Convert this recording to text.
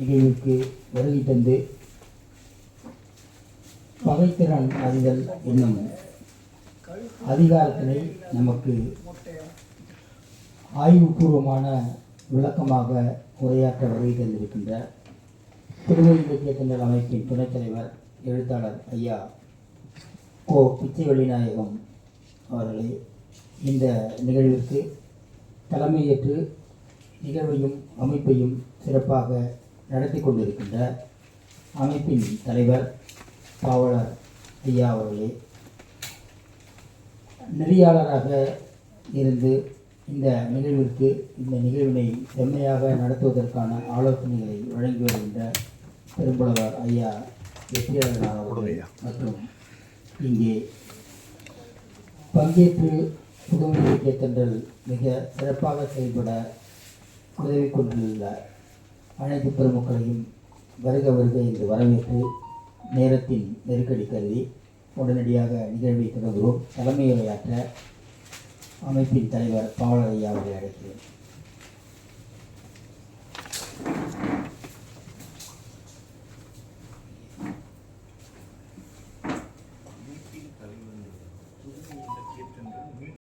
நிகழ்வுக்கு வருகை தந்து பகைத்திறன் அறிதல் என்னும் அதிகாரத்தினை நமக்கு ஆய்வுபூர்வமான விளக்கமாக உரையாற்ற வருகை தந்திருக்கின்ற திருவள்ளி இலக்கிய திண்டல் அமைப்பின் துணைத் தலைவர் எழுத்தாளர் ஐயா கோ. பிச்சைவெளி நாயகம் அவர்களை இந்த நிகழ்விற்கு தலைமையேற்று நிகழ்வையும் அமைப்பையும் சிறப்பாக நடத்தி கொண்டிருக்கின்ற அமைப்பின் தலைவர் பாவலர் ஐயா அவர்களே நெறியாளராக இருந்து இந்த நிகழ்விற்கு இந்த நிகழ்வினை செம்மையாக நடத்துவதற்கான ஆலோசனைகளை வழங்கி வருகின்ற பெரும்புலவர் ஐயா வெற்றியாளர் அவர்கள் மற்றும் இங்கே பங்கேற்று புதுமை இலக்கிய தென்றல் மிக சிறப்பாக செயல்பட உதவி கொண்டுள்ள அனைத்து பெருமக்களையும் வருக வருக என்று வரவேற்று நேரத்தின் நெருக்கடி கருதி உடனடியாக நிகழ்வை தொடர்கிறோம். தலைமை உரையாற்ற அமைப்பின் தலைவர் பாவலர் ஐயா அவர்களை அழைக்கிறேன்.